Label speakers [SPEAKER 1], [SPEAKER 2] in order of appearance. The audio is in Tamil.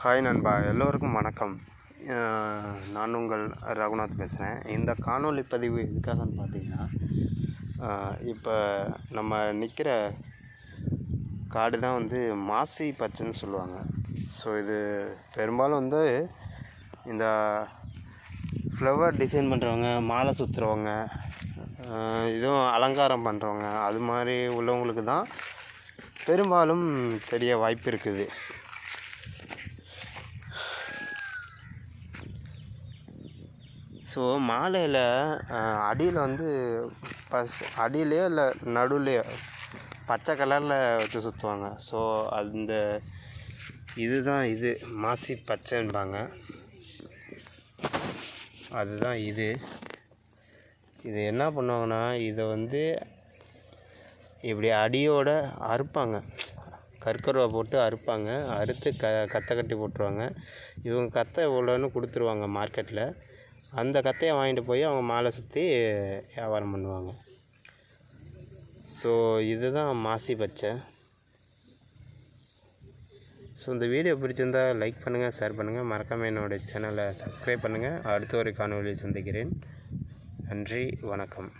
[SPEAKER 1] ஹாய் நண்பா. எல்லோருக்கும் வணக்கம். நான் உங்கள் ரகுநாத் பேசுகிறேன் இந்த காணொளி பதிவு எதுக்காகன்னு பார்த்தீங்கன்னா இப்போ நம்ம நிற்கிற காடு தான் வந்து மாசி பச்சைன்னு சொல்லுவாங்க. ஸோ இது பெரும்பாலும் வந்து இந்த ஃப்ளவர் டிசைன் பண்ணுறவங்க மாலை சுற்றுறவங்க இதுவும் அலங்காரம் பண்ணுறவங்க அது மாதிரி உள்ளவங்களுக்கு தான் பெரும்பாலும் தெரிய வாய்ப்பு இருக்குது. ஸோ மாலையில் அடியில் வந்து பஸ் அடியிலையோ இல்லை நடுவுலையோ பச்சை கலரில் வச்சு சுற்றுவாங்க ஸோ அந்த இதுதான் இது. மாசி பச்சைன்பாங்க. அதுதான் இது. இது என்ன பண்ணுவாங்கன்னா இதை வந்து இப்படி அடியோட அறுப்பாங்க. கற்கருவா போட்டு அறுப்பாங்க. அறுத்து க கத்தை கட்டி போட்டுருவாங்க. இவங்க கத்தை இவ்வளோன்னு கொடுத்துருவாங்க மார்க்கெட்டில் அந்த கத்தையை வாங்கிட்டு போய் அவங்க மாலை சுற்றி வியாபாரம் பண்ணுவாங்க. ஸோ இதுதான் மாசி பச்சை. ஸோ இந்த வீடியோ பிடிச்சிருந்தால் லைக் பண்ணுங்கள் ஷேர் பண்ணுங்கள் மறக்காமல் என்னுடைய சேனலை சப்ஸ்கிரைப் பண்ணுங்கள் அடுத்த ஒரு காணொலியில் சந்திக்கிறேன். நன்றி வணக்கம்.